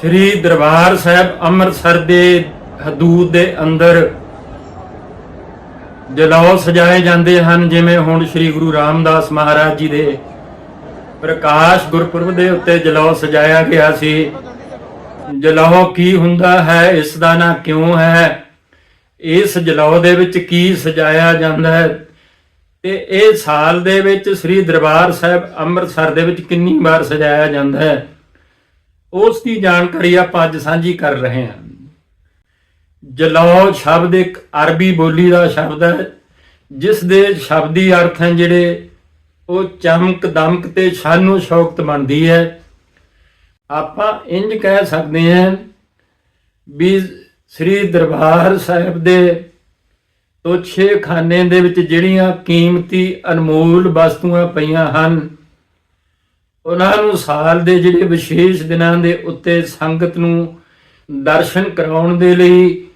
ਸ੍ਰੀ ਦਰਬਾਰ ਸਾਹਿਬ ਅੰਮ੍ਰਿਤਸਰ ਦੇ ਹਦੂਦ ਦੇ ਅੰਦਰ ਜਲੌ ਸਜਾਏ ਜਾਂਦੇ ਹਨ, ਜਿਵੇਂ ਹੁਣ ਸ੍ਰੀ ਗੁਰੂ ਰਾਮਦਾਸ ਮਹਾਰਾਜ ਜੀ ਦੇ ਪ੍ਰਕਾਸ਼ ਗੁਰਪੁਰਬ ਦੇ ਉੱਤੇ ਜਲੌ ਸਜਾਇਆ ਗਿਆ ਸੀ। ਜਲੌ ਕੀ ਹੁੰਦਾ ਹੈ, ਇਸ ਦਾ ਨਾਂ ਕਿਉਂ ਹੈ? ਇਸ ਜਲੌ ਦੇ ਵਿੱਚ ਕੀ ਸਜਾਇਆ ਜਾਂਦਾ ਹੈ? ਤੇ ਇਹ ਸਾਲ ਦੇ ਵਿੱਚ ਸ੍ਰੀ ਦਰਬਾਰ ਸਾਹਿਬ ਅੰਮ੍ਰਿਤਸਰ ਦੇ ਵਿੱਚ ਕਿੰਨੀ ਵਾਰ ਸਜਾਇਆ ਜਾਂਦਾ ਹੈ? ਉਸ ਦੀ ਜਾਣਕਾਰੀ ਆਪਾਂ ਅੱਜ ਸਾਂਝੀ ਕਰ ਰਹੇ ਹਾਂ। ਜਲੌ ਸ਼ਬਦ ਇੱਕ ਅਰਬੀ ਬੋਲੀ ਦਾ ਸ਼ਬਦ ਹੈ, ਜਿਸ ਦੇ ਸ਼ਬਦੀ ਅਰਥ ਹਨ ਜਿਹੜੇ ਉਹ ਚਮਕ ਦਮਕ ਤੇ ਸ਼ਾਨੋ ਸ਼ੌਕਤ ਬਣਦੀ ਹੈ। ਆਪਾਂ ਇੰਜ ਕਹਿ ਸਕਦੇ ਹਾਂ ਵੀ ਸ੍ਰੀ ਦਰਬਾਰ ਸਾਹਿਬ ਦੇ ਤੋਛੇ ਖਾਨੇ ਦੇ ਵਿੱਚ ਜਿਹੜੀਆਂ ਕੀਮਤੀ ਅਨਮੋਲ ਵਸਤੂਆਂ ਪਈਆਂ ਹਨ ਉਹਨਾਂ ਨੂੰ ਸਾਲ ਦੇ ਜਿਹੜੇ ਵਿਸ਼ੇਸ਼ ਦਿਨਾਂ ਦੇ ਉੱਤੇ ਸੰਗਤ ਨੂੰ ਦਰਸ਼ਨ ਕਰਾਉਣ ਦੇ ਲਈ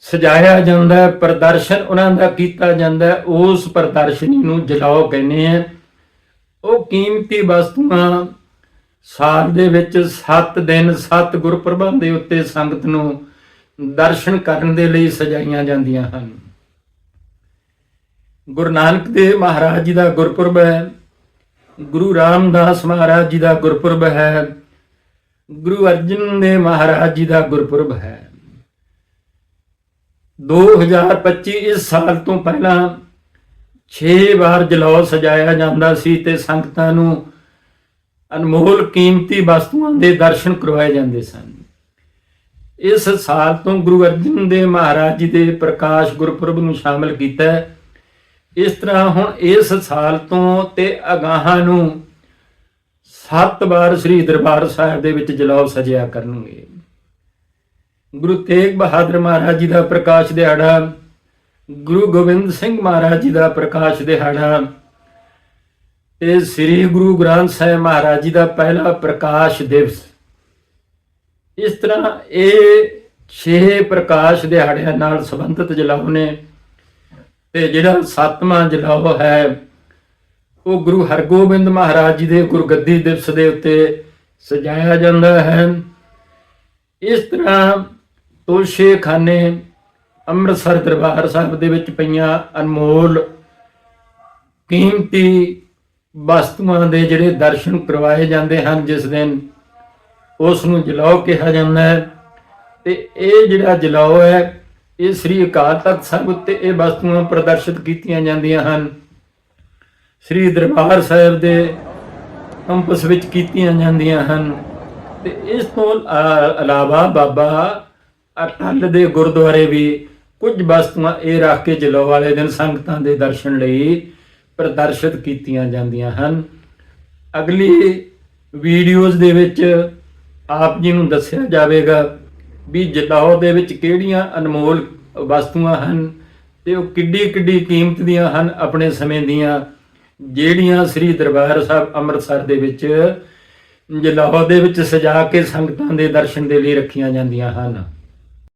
ਸਜਾਇਆ ਜਾਂਦਾ ਹੈ, ਪ੍ਰਦਰਸ਼ਨ ਉਹਨਾਂ ਦਾ ਕੀਤਾ ਜਾਂਦਾ ਹੈ, ਉਸ ਪ੍ਰਦਰਸ਼ਨੀ ਨੂੰ ਜਲਾਓ ਕਹਿੰਦੇ ਆ। ਉਹ ਕੀਮਤੀ ਵਸਤੂਆਂ ਸਾਲ ਦੇ ਵਿੱਚ 7 ਦਿਨ 7 ਗੁਰਪੁਰਬਾਂ ਦੇ ਉੱਤੇ ਸੰਗਤ ਨੂੰ ਦਰਸ਼ਨ ਕਰਨ ਦੇ ਲਈ ਸਜਾਈਆਂ ਜਾਂਦੀਆਂ ਹਨ। ਗੁਰੂ ਨਾਨਕ ਦੇਵ ਮਹਾਰਾਜ ਜੀ ਦਾ ਗੁਰਪੁਰਬ ਹੈ। ਗੁਰੂ ਰਾਮਦਾਸ ਮਹਾਰਾਜ ਜੀ ਦਾ ਗੁਰਪੁਰਬ ਹੈ। ਗੁਰੂ ਅਰਜਨ ਦੇਵ ਮਹਾਰਾਜ ਜੀ ਦਾ ਗੁਰਪੁਰਬ ਹੈ। 2025 ਇਸ ਸਾਲ ਤੋਂ ਪਹਿਲਾਂ 6 ਵਾਰ ਜਲੌ ਸਜਾਇਆ ਜਾਂਦਾ ਸੀ ਤੇ ਸੰਗਤਾਂ ਨੂੰ ਅਨਮੋਲ ਕੀਮਤੀ ਵਸਤੂਆਂ ਦੇ ਦਰਸ਼ਨ ਕਰਵਾਏ ਜਾਂਦੇ ਸਨ। ਇਸ ਸਾਲ ਤੋਂ ਗੁਰੂ ਅਰਜਨ ਦੇਵ ਮਹਾਰਾਜ ਜੀ ਦੇ ਪ੍ਰਕਾਸ਼ ਗੁਰਪੁਰਬ ਨੂੰ ਸ਼ਾਮਲ ਕੀਤਾ ਹੈ। ਇਸ ਤਰ੍ਹਾਂ ਹੁਣ ਇਸ ਸਾਲ ਤੋਂ ਤੇ ਅਗਾਹਾਂ ਨੂੰ ਸੱਤ ਵਾਰ ਸ੍ਰੀ ਦਰਬਾਰ ਸਾਹਿਬ ਦੇ ਵਿੱਚ ਜਲਾਉ ਸਜਿਆ ਕਰਨਗੇ। ਗੁਰੂ ਤੇਗ ਬਹਾਦਰ ਮਹਾਰਾਜ ਜੀ ਦਾ ਪ੍ਰਕਾਸ਼ ਦਿਹਾੜਾ, ਗੁਰੂ ਗੋਬਿੰਦ ਸਿੰਘ ਮਹਾਰਾਜ ਜੀ ਦਾ ਪ੍ਰਕਾਸ਼ ਦਿਹਾੜਾ ਤੇ ਸ੍ਰੀ ਗੁਰੂ ਗ੍ਰੰਥ ਸਾਹਿਬ ਮਹਾਰਾਜ ਜੀ ਦਾ ਪਹਿਲਾ ਪ੍ਰਕਾਸ਼ ਦਿਵਸ। ਇਸ ਤਰ੍ਹਾਂ ਇਹ ਛੇ ਪ੍ਰਕਾਸ਼ ਦਿਹਾੜਿਆਂ ਨਾਲ ਸੰਬੰਧਿਤ ਜਲਾਉ ਨੇ ਤੇ ਜਿਹੜਾ ਸੱਤਵਾਂ ਜਲਾਉ ਹੈ, ਉਹ ਗੁਰੂ ਹਰਗੋਬਿੰਦ ਮਹਾਰਾਜ ਜੀ ਦੇ ਗੁਰਗੱਦੀ ਦਿਵਸ ਦੇ ਉੱਤੇ ਸਜਾਇਆ ਜਾਂਦਾ ਹੈ। ਇਸ ਤਰ੍ਹਾਂ ਤੋਸ਼ੇ ਖਾਨੇ ਅੰਮ੍ਰਿਤਸਰ ਦਰਬਾਰ ਸਾਹਿਬ ਦੇ ਵਿੱਚ ਪਈਆਂ ਅਨਮੋਲ ਕੀਮਤੀ ਵਸਤੂਆਂ ਦੇ ਜਿਹੜੇ ਦਰਸ਼ਨ ਕਰਵਾਏ ਜਾਂਦੇ ਹਨ ਜਿਸ ਦਿਨ ਉਸ ਨੂੰ ਜਲਾਉ ਕਿਹਾ ਜਾਂਦਾ ਹੈ। ਤੇ ਇਹ ਜਿਹੜਾ ਜਲਾਉ ਹੈ ਇਹ ਸ੍ਰੀ ਅਕਾਲ ਤਖਤ ਸਾਹਿਬ ਉੱਤੇ ਇਹ ਵਸਤੂਆਂ ਪ੍ਰਦਰਸ਼ਿਤ ਕੀਤੀਆਂ ਜਾਂਦੀਆਂ ਹਨ। ਸ੍ਰੀ ਦਰਬਾਰ ਸਾਹਿਬ ਦੇ ਕੰਪਸ ਵਿੱਚ ਕੀਤੀਆਂ ਜਾਂਦੀਆਂ ਹਨ। ਤੇ ਇਸ ਤੋਂ ਇਲਾਵਾ ਬਾਬਾ ਅਟਲ ਦੇ ਗੁਰਦੁਆਰੇ ਵੀ ਕੁਝ ਵਸਤੂਆਂ ਇਹ ਰੱਖ ਕੇ ਜਲੋ ਵਾਲੇ ਦਿਨ ਸੰਗਤਾਂ ਦੇ ਦਰਸ਼ਨ ਲਈ ਪ੍ਰਦਰਸ਼ਿਤ ਕੀਤੀਆਂ ਜਾਂਦੀਆਂ ਹਨ। ਅਗਲੀ ਵੀਡੀਓਜ਼ ਦੇ ਵਿੱਚ ਆਪ ਜੀ ਨੂੰ ਦੱਸਿਆ ਜਾਵੇਗਾ ਵੀ ਜਲਾਉ ਦੇ ਵਿੱਚ ਕਿਹੜੀਆਂ ਅਨਮੋਲ ਵਸਤੂਆਂ ਹਨ ਤੇ ਉਹ ਕਿੱਡੀ ਕਿੱਡੀ ਕੀਮਤ ਦੀਆਂ ਹਨ ਆਪਣੇ ਸਮੇਂ ਦੀਆਂ, ਜਿਹੜੀਆਂ ਸ੍ਰੀ ਦਰਬਾਰ ਸਾਹਿਬ ਅੰਮ੍ਰਿਤਸਰ ਦੇ ਵਿੱਚ, ਜਲਾਉ ਦੇ ਵਿੱਚ ਸਜਾ ਕੇ ਸੰਗਤਾਂ ਦੇ ਦਰਸ਼ਨ ਦੇ ਲਈ ਰੱਖੀਆਂ ਜਾਂਦੀਆਂ ਹਨ।